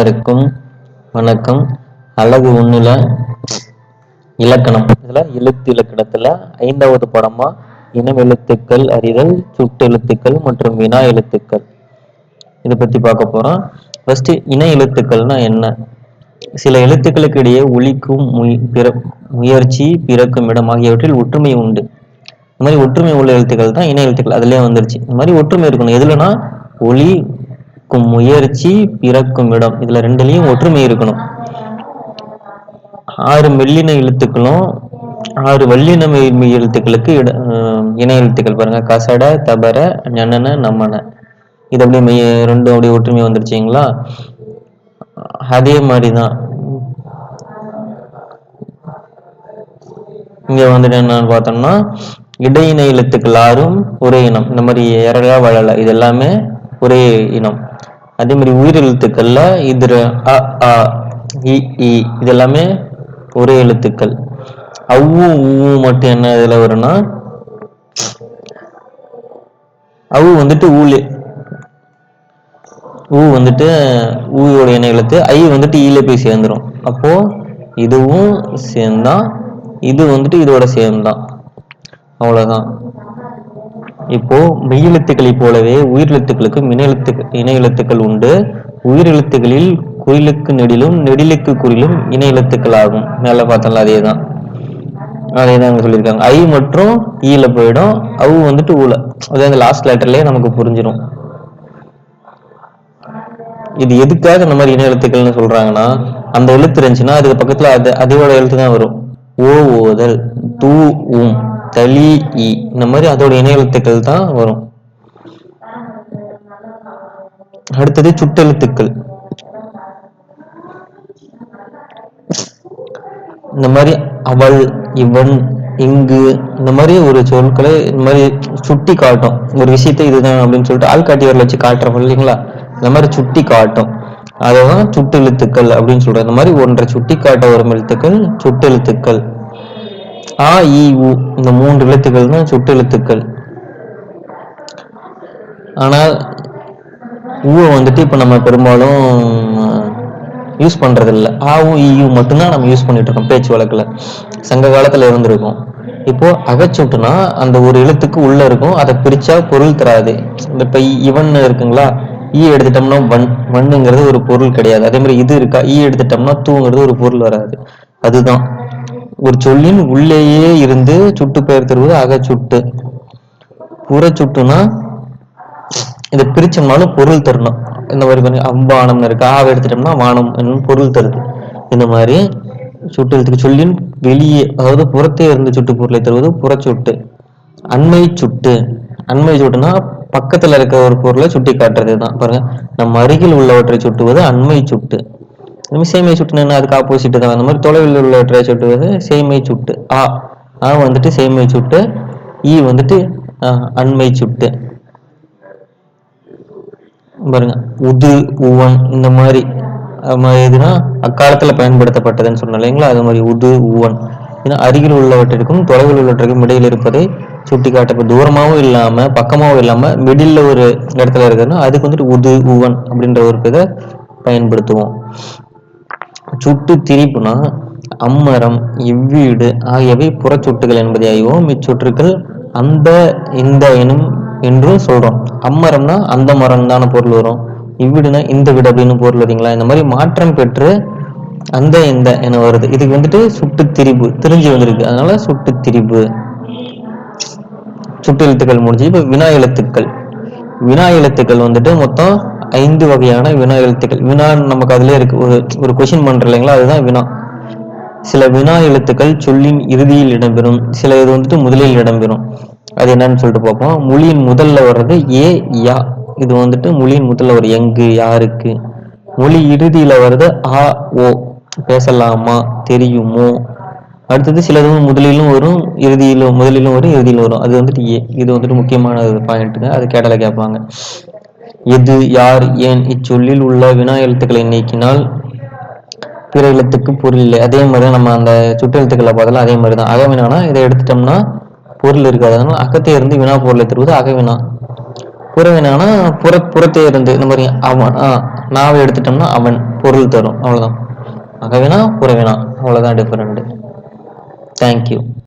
அனைவருக்கும் வணக்கம். அழகு ஒண்ணுல இலக்கணம். இதுல எழுத்து இலக்கணத்துல ஐந்தாவது படமா இனம் எழுத்துக்கள் அறிதல் சுட்டு எழுத்துக்கள் மற்றும் வினா எழுத்துக்கள். இதை பத்தி பார்க்க போறோம். ஃபர்ஸ்ட் இன எழுத்துக்கள்னா என்ன? சில எழுத்துக்களுக்கு இடையே ஒழிக்கும் முயற்சி பிறக்கும் இடம் ஆகியவற்றில் ஒற்றுமை உண்டு. இந்த மாதிரி ஒற்றுமை உள்ள எழுத்துக்கள் தான் இன எழுத்துக்கள். அதுலயே வந்துருச்சு. இந்த மாதிரி ஒற்றுமை இருக்கணும். எதுலனா பிறக்கும் முயற்சி பிறக்கும் இடம். இதுல ரெண்டுலயும் ஒற்றுமை இருக்கணும். ஆறு மெல்லின எழுத்துக்களும் ஆறு வல்லின மெய் எழுத்துக்களுக்கு இட இணை எழுத்துக்கள் பாருங்க. கசட தபர ஞனன நம்மன இது அப்படியே மெய் ரெண்டும் அப்படியே ஒற்றுமை வந்துருச்சுங்களா அதே மாதிரிதான். இங்க வந்துட்டு என்னன்னு பார்த்தோம்னா இடையின எழுத்துக்கள் ஆறும் ஒரே இனம். இந்த மாதிரி இறகா வளல இது எல்லாமே ஒரே இனம். அதே மாதிரி உயிர் எழுத்துக்கள்ல இது அ ஆ இ இ ஒரே எழுத்துக்கள். அவ்வு ஊ மட்டும் என்ன இதுல வரும்னா அவு வந்துட்டு ஊலே. ஊ வந்துட்டு ஊயோட இணை எழுத்து ஐ வந்துட்டு ஈல போய் சேர்ந்துரும். அப்போ இதுவும் சேர்ந்தான் இது வந்துட்டு இதோட சேர்ந்தான் அவ்வளவுதான். இப்போ மெய்யெழுத்துக்களைப் போலவே உயிரெழுத்துக்களுக்கு மின எழுத்து இணை எழுத்துக்கள் உண்டு. உயிரெழுத்துக்களில் குயிலுக்கு நெடிலும் நெடிலுக்கு குறிலும் இணை எழுத்துக்கள் ஆகும். மேல பார்த்தோம்ல அதே தான் அதே தான் சொல்லியிருக்காங்க. ஐ மற்றும் ஈல போயிடும். அவு வந்துட்டு ஊல. அதாவது அந்த லாஸ்ட் லெட்டர்லயே நமக்கு புரிஞ்சிடும் இது எதுக்காக இந்த மாதிரி இன எழுத்துக்கள்னு சொல்றாங்கன்னா அந்த எழுத்து இருந்துச்சுன்னா அதுக்கு பக்கத்துல அது அதோட எழுத்து தான் வரும். ஓ ஓதல் தூ உம். தலி இ இந்த மாதிரி அதோட இணை எழுத்துக்கள் தான் வரும். அடுத்தது சுட்டெழுத்துக்கள். இந்த மாதிரி அவள் இவன் இங்கு இந்த மாதிரி ஒரு சொற்களை இந்த மாதிரி சுட்டி காட்டும். ஒரு விஷயத்தை இதுதான் அப்படின்னு சொல்லிட்டு ஆள்காட்டி வரல வச்சு காட்டுறோம் இல்லைங்களா? இந்த மாதிரி சுட்டி காட்டும். அதான் சுட்டெழுத்துக்கள் அப்படின்னு சொல்றோம். இந்த மாதிரி ஒன்றை சுட்டி காட்ட வரும் எழுத்துக்கள் சுட்டெழுத்துக்கள். ஆ இ உ இந்த மூன்று எழுத்துக்கள் தான் சுட்டெழுத்துக்கள் ஆனால் ஊவை வந்துட்டு இப்போ நம்ம பெரும்பாலும் யூஸ் பண்றது இல்ல ஆ உ இ உ மட்டும்தான் நம்ம யூஸ் பண்ணிட்டு இருக்கோம் பேச்சு வழக்குல. சங்க காலத்துல இருந்திருக்கும். இப்போ அகச்சுட்டுனா அந்த ஒரு எழுத்துக்கு உள்ள இருக்கும். அதை பிரிச்சா பொருள் தராது. இந்த இப்ப இவன் இருக்குங்களா? ஈ எடுத்துட்டோம்னா வன் வண்ணுங்கிறது ஒரு பொருள் கிடையாது. அதே மாதிரி இது இருக்கா? ஈ எடுத்துட்டோம்னா தூங்கிறது ஒரு பொருள் வராது. அதுதான். ஒரு சொல்லின் உள்ளேயே இருந்து சுட்டு பெயர் தருவது அகச்சுட்டு புறச்சுட்டுனா இதை பிரிச்சோம்னாலும் பொருள் தரணும். இந்த மாதிரி கொஞ்சம் அம்பானம்னு இருக்கு ஆவ எடுத்துட்டோம்னா வானம் என்னும் பொருள் தருது. இந்த மாதிரி சுட்டுறதுக்கு சொல்லின் வெளியே அதாவது புறத்தே இருந்து சுட்டு பொருளை தருவது புறச்சுட்டு அண்மை சுட்டு. அண்மை சுட்டுனா பக்கத்துல இருக்க ஒரு பொருளை சுட்டி காட்டுறது தான். பாருங்க நம்ம அருகில் உள்ளவற்றை சுட்டுவது அண்மை சுட்டு. நம்ம சேமியை சுட்டுனா அதுக்கு ஆப்போசிட் தான். அந்த மாதிரி தொலைவில் உள்ளவற்றை சுட்டுவது சேமை சுட்டு. ஆ ஆ வந்துட்டு சேமை சுட்டு ஈ வந்துட்டு அண்மை சுட்டு. பாருங்க உது உவன் இந்த மாதிரி எதுனா அக்காலத்தில் பயன்படுத்தப்பட்டதுன்னு சொன்னோம் இல்லைங்களா? அது மாதிரி உது உவன். ஏன்னா அருகில் உள்ளவற்றிற்கும் தொலைவில் உள்ளவற்றிற்கும் இடையில் இருப்பதை சுட்டி காட்ட இப்ப தூரமாவும் இல்லாமல் பக்கமாவும் இல்லாம ஒரு இடத்துல இருக்குதுன்னா அதுக்கு வந்துட்டு உது உவன் அப்படின்ற ஒரு இதை பயன்படுத்துவோம். சுட்டு திரிப்புனா அம்மரம் இவ்வீடு ஆகியவை புறச்சொட்டுகள் என்பதை அறிவோம். இச்சொற்றுக்கள் அந்த இந்த எனும் என்றும் சொல்றோம். அம்மரம்னா அந்த மரம் தான பொருள் வரும். இவ்விடுனா இந்த வீடு அப்படின்னு பொருள் வரீங்களா இந்த மாதிரி மாற்றம் பெற்று அந்த இந்த என வருது. இதுக்கு வந்துட்டு சுட்டு திரிபு திரிஞ்சு வந்திருக்கு. அதனால சுட்டு திரிபு. சுட்டு எழுத்துக்கள் முடிஞ்சு இப்ப வினா எழுத்துக்கள். வினா எழுத்துக்கள் வந்துட்டு மொத்தம் ஐந்து வகையான வினா எழுத்துக்கள். வினா நமக்கு அதுலயே இருக்கு. ஒரு ஒரு கொஸ்டின் பண்ற இல்லைங்களா? அதுதான் வினா. சில வினா எழுத்துக்கள் சொல்லின் இறுதியில் இடம்பெறும். சில இது வந்துட்டு முதலில் இடம்பெறும். அது என்னன்னு சொல்லிட்டு பார்ப்போம். மொழியின் முதல்ல வர்றது ஏ யா. இது வந்துட்டு மொழியின் முதல்ல ஒரு எங்கு யாருக்கு. மொழி இறுதியில வர்றது ஆ ஓ. பேசலாமா? தெரியுமோ? அடுத்தது சிலது முதலிலும் வரும் இறுதியிலும் முதலிலும் வரும் இறுதியிலும் வரும். அது வந்துட்டு ஏ. இது வந்துட்டு முக்கியமான பாயிண்ட்டுங்க அது கேட்டல கேட்பாங்க. எது யார் ஏன் இச்சொல்லில் உள்ள வினா எழுத்துக்களை நீக்கினால் பிற எழுத்துக்கு பொருள் இல்லை. அதே மாதிரி தான் நம்ம அந்த சுட்டெழுத்துக்களை பார்த்தாலும் அதே மாதிரி தான் அகவினானா இதை எடுத்துட்டோம்னா பொருள் இருக்காது. அதனால அகத்தை இருந்து வினா பொருளை தருவது அகவினா. புறவினானா புற புறத்தே இருந்து. இந்த மாதிரி அவன் ஆ நாவை எடுத்துட்டோம்னா அவன் பொருள் தரும். அவ்வளவுதான். அகவினா புறவினா. அவ்வளவுதான் டிஃபரெண்ட் தேங்க்யூ